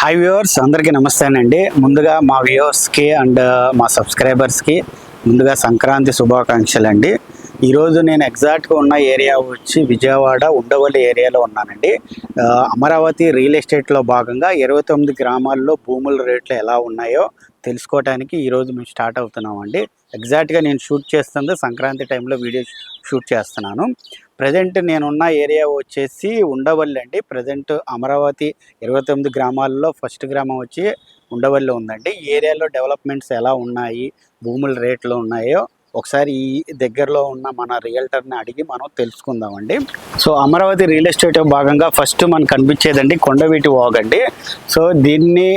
Hi viewers అందరికీ నమస్తేనండి ముందుగా మా వ్యూవర్స్కి అండ్ uh, మా సబ్స్క్రైబర్స్కి ముందుగా సంక్రాంతి శుభాకాంక్షలు అండి. ఈరోజు నేను ఎగ్జాక్ట్గా ఉన్న ఏరియా వచ్చి విజయవాడ ఉండవల్లి ఏరియాలో ఉన్నానండి. Uh, అమరావతి రియల్ ఎస్టేట్లో భాగంగా ఇరవై తొమ్మిది గ్రామాల్లో భూముల రేట్లు ఎలా ఉన్నాయో తెలుసుకోవడానికి ఈరోజు మేము స్టార్ట్ అవుతున్నామండి. ఎగ్జాక్ట్గా నేను షూట్ చేస్తుంది సంక్రాంతి టైంలో వీడియో షూట్ చేస్తున్నాను. ప్రజెంట్ నేనున్న ఏరియా వచ్చేసి ఉండవల్లి అండి. ప్రజెంట్ అమరావతి ఇరవై తొమ్మిది గ్రామాల్లో ఫస్ట్ గ్రామం వచ్చి ఉండవల్లి ఉందండి. ఈ ఏరియాలో డెవలప్మెంట్స్ ఎలా ఉన్నాయి? భూముల రేట్లు ఉన్నాయో ఒకసారి ఈ దగ్గరలో ఉన్న మన రియల్టర్ని అడిగి మనం తెలుసుకుందామండి. సో అమరావతి రియల్ ఎస్టేట్ భాగంగా ఫస్ట్ మనకు కనిపించేదండి కొండవీటి వాగ్ అండి. సో దీన్ని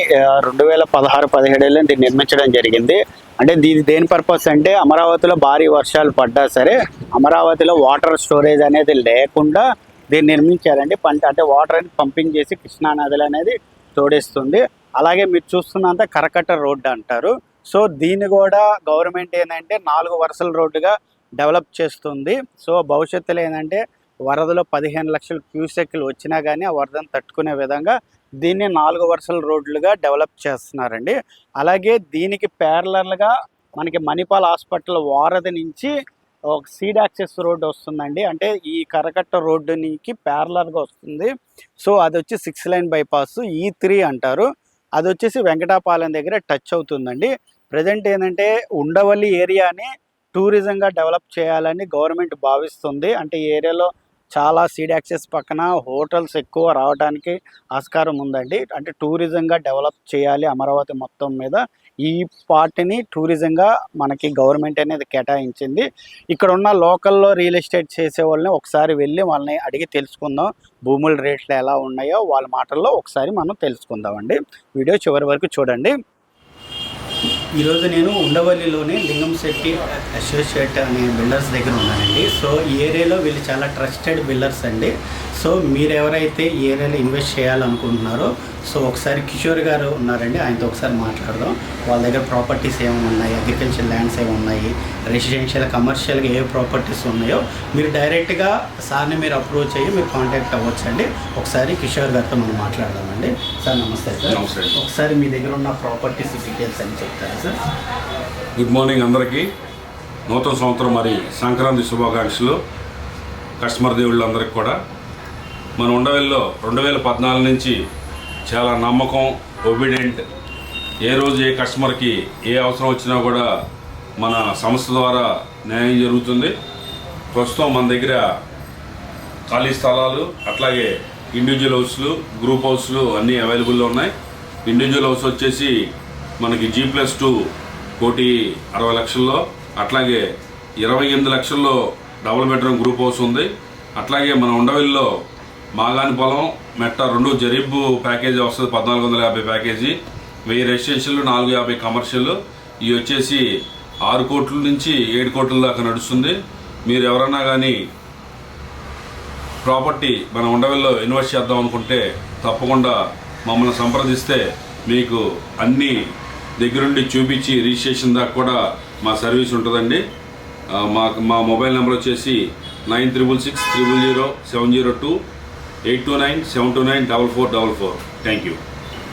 రెండు వేల పదహారు పదిహేడులో దీన్ని నిర్మించడం జరిగింది. అంటే దీని దేని పర్పస్ అంటే అమరావతిలో భారీ వర్షాలు పడ్డా సరే అమరావతిలో వాటర్ స్టోరేజ్ అనేది లేకుండా దీన్ని నిర్మించారండి. పంట అంటే వాటర్ అనేది పంపింగ్ చేసి కృష్ణానదిలో అనేది తోడేస్తుంది. అలాగే మీరు చూస్తున్నంత కరకట్ట రోడ్డు అంటారు. సో దీన్ని కూడా గవర్నమెంట్ ఏంటంటే నాలుగు వరుసల రోడ్డుగా డెవలప్ చేస్తుంది. సో భవిష్యత్తులో ఏంటంటే వరదలో పదిహేను లక్షల క్యూసెక్లు వచ్చినా కానీ ఆ వరదను తట్టుకునే విధంగా దీన్ని నాలుగు వరుసల రోడ్లుగా డెవలప్ చేస్తున్నారండి. అలాగే దీనికి ప్యారలర్గా మనకి మణిపాల్ హాస్పిటల్ వారధి నుంచి ఒక సీడ్ యాక్సెస్ రోడ్డు వస్తుందండి. అంటే ఈ కరకట్ట రోడ్డునికి ప్యారలర్గా వస్తుంది. సో అది వచ్చి సిక్స్ లైన్ బైపాస్ ఈ త్రీ అంటారు. అది వచ్చేసి వెంకటాపాలెం దగ్గర టచ్ అవుతుందండి. ప్రజెంట్ ఏంటంటే ఉండవల్లి ఏరియాని టూరిజంగా డెవలప్ చేయాలని గవర్నమెంట్ భావిస్తుంది. అంటే ఈ ఏరియాలో చాలా సీడ్ యాక్సెస్ పక్కన హోటల్స్ ఎక్కువ రావడానికి ఆస్కారం ఉందండి. అంటే టూరిజంగా డెవలప్ చేయాలి అమరావతి మొత్తం మీద. ఈ పార్ట్ని టూరిజంగా మనకి గవర్నమెంట్ అనేది కేటాయించింది. ఇక్కడ ఉన్న లోకల్లో రియల్ ఎస్టేట్ చేసే వాళ్ళని ఒకసారి వెళ్ళి వాళ్ళని అడిగి తెలుసుకుందాం. భూముల రేట్లు ఎలా ఉన్నాయో వాళ్ళ మాటల్లో ఒకసారి మనం తెలుసుకుందామండి. వీడియో చివరి వరకు చూడండి. ఈరోజు నేను ఉండవల్లిలోని లింగం శెట్టి అసోసియేట్ అనే బిల్డర్స్ దగ్గర ఉన్నానండి. సో ఈ ఏరియాలో వీళ్ళు చాలా ట్రస్టెడ్ బిల్డర్స్ అండి. సో మీరు ఎవరైతే ఈ ఏరియాలో ఇన్వెస్ట్ చేయాలనుకుంటున్నారో సో ఒకసారి కిషోర్ గారు ఉన్నారండి ఆయనతో ఒకసారి మాట్లాడదాం. వాళ్ళ దగ్గర ప్రాపర్టీస్ ఏమైనా ఉన్నాయి అగ్రికల్చర్ ల్యాండ్స్ ఏమి ఉన్నాయి రెసిడెన్షియల్ కమర్షియల్గా ఏ ప్రాపర్టీస్ ఉన్నాయో మీరు డైరెక్ట్గా సార్ని మీరు అప్రోచ్ అయ్యి మీరు కాంటాక్ట్ అవ్వచ్చు అండి ఒకసారి కిషోర్ గారితో మనం మాట్లాడదామండి. సార్ నమస్తే సార్. నమస్తే. ఒకసారి మీ దగ్గర ఉన్న ప్రాపర్టీస్ డీటెయిల్స్ అని చెప్తారా సార్? గుడ్ మార్నింగ్ అందరికీ. నూతన సంవత్సరం మరి సంక్రాంతి శుభాకాంక్షలు కస్టమర్ దేవుళ్ళందరికీ కూడా. మన ఉండవెల్లో రెండు వేల పద్నాలుగు నుంచి చాలా నమ్మకం ఒబిడెంట్ ఏ రోజు ఏ కస్టమర్కి ఏ అవసరం వచ్చినా కూడా మన సంస్థ ద్వారా న్యాయం జరుగుతుంది. ప్రస్తుతం మన దగ్గర ఖాళీ స్థలాలు అట్లాగే ఇండివిజువల్ హౌస్లు గ్రూప్ హౌస్లు అన్నీ అవైలబుల్లో ఉన్నాయి. ఇండివిజువల్ హౌస్ వచ్చేసి మనకి జీ ప్లస్ టూ కోటి అరవై లక్షల్లో అట్లాగే ఇరవై ఎనిమిది లక్షల్లో డబుల్ బెడ్రూమ్ గ్రూప్ హౌస్ ఉంది. అట్లాగే మన ఉండవిల్లో మాగాని పొలం మెట్ట రెండు జరీబు ప్యాకేజీ వస్తుంది పద్నాలుగు వందల యాభై ప్యాకేజీ వెయ్యి రెసిడెన్షియల్ నాలుగు యాభై కమర్షియల్ ఇవి వచ్చేసి ఆరు కోట్ల నుంచి ఏడు కోట్ల దాకా నడుస్తుంది. మీరు ఎవరన్నా కానీ ప్రాపర్టీ మన ఉండవల్లో ఇన్వెస్ట్ చేద్దాం అనుకుంటే తప్పకుండా మమ్మల్ని సంప్రదిస్తే మీకు అన్ని దగ్గరుండి చూపించి రిజిస్ట్రేషన్ దాకా కూడా మా సర్వీస్ ఉంటుందండి. మా మా మొబైల్ నెంబర్ వచ్చేసి nine triple six triple zero seven zero two eight two nine seven two nine double four double four. Thank you.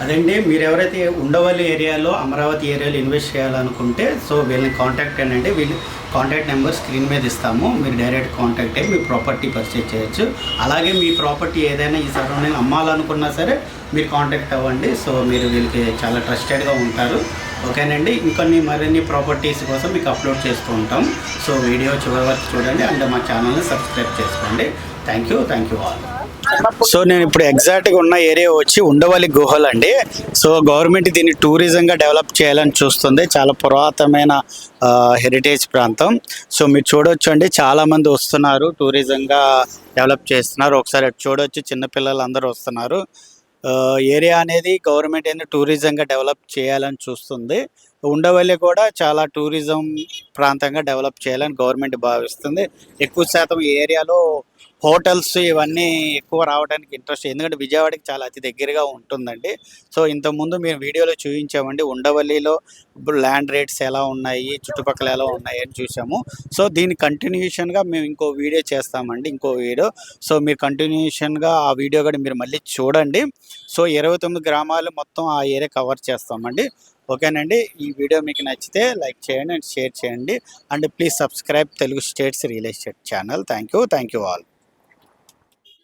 అదండి మీరు ఎవరైతే ఉండవల్లి ఏరియాలో అమరావతి ఏరియాలో ఇన్వెస్ట్ చేయాలనుకుంటే సో వీళ్ళని కాంటాక్ట్ అనండి. వీళ్ళు కాంటాక్ట్ నెంబర్ స్క్రీన్ మీద ఇస్తాము. మీరు డైరెక్ట్ కాంటాక్ట్ అయ్యి మీ ప్రాపర్టీ పర్చేజ్ చేయొచ్చు. అలాగే మీ ప్రాపర్టీ ఏదైనా ఈ సరౌండింగ్ అమ్మాలనుకున్నా సరే మీరు కాంటాక్ట్ అవ్వండి. సో మీరు వీళ్ళకి చాలా ట్రస్టెడ్గా ఉంటారు. ఓకేనండి? ఇంకొన్ని మరిన్ని ప్రాపర్టీస్ కోసం మీకు అప్లోడ్ చేస్తూ ఉంటాం. సో వీడియో చివరి వరకు చూడండి. అండ్ మా ఛానల్ని సబ్స్క్రైబ్ చేసుకోండి. Thank you thank you all so నేను ఇప్పుడు ఎగ్జాక్ట్గా ఉన్న ఏరియా వచ్చి ఉండవల్లి గుహలు అండి. సో గవర్నమెంట్ దీన్ని టూరిజంగా డెవలప్ చేయాలని చూస్తుంది. చాలా పురాతనమైన హెరిటేజ్ ప్రాంతం. సో మీరు చూడొచ్చు అండి చాలా మంది వస్తున్నారు టూరిజంగా డెవలప్ చేస్తున్నారు. ఒకసారి చూడొచ్చు చిన్నపిల్లలు అందరూ వస్తున్నారు. ఏరియా అనేది గవర్నమెంట్ అనేది టూరిజంగా డెవలప్ చేయాలని చూస్తుంది. ఉండవల్లి కూడా చాలా టూరిజం ప్రాంతంగా డెవలప్ చేయాలని గవర్నమెంట్ భావిస్తుంది. ఎక్కువ శాతం ఈ ఏరియాలో హోటల్స్ ఇవన్నీ ఎక్కువ రావడానికి ఇంట్రెస్ట్ ఎందుకంటే విజయవాడకి చాలా అతి దగ్గరగా ఉంటుందండి. సో ఇంతకుముందు మేము వీడియోలో చూపించామండి. ఉండవల్లిలో ఇప్పుడు ల్యాండ్ రేట్స్ ఎలా ఉన్నాయి చుట్టుపక్కల ఎలా ఉన్నాయి అని చూసాము. సో దీని కంటిన్యూషన్గా మేము ఇంకో వీడియో చేస్తామండి ఇంకో వీడియో. సో మీరు కంటిన్యూషన్గా ఆ వీడియో కూడా మీరు మళ్ళీ చూడండి. సో ఇరవై తొమ్మిది గ్రామాలు మొత్తం ఆ ఏరియా కవర్ చేస్తామండి. ఓకేనండి? ఈ వీడియో మీకు నచ్చితే లైక్ చేయండి అండ్ షేర్ చేయండి. And please subscribe Telugu states real estate channel. Thank you. Thank you all.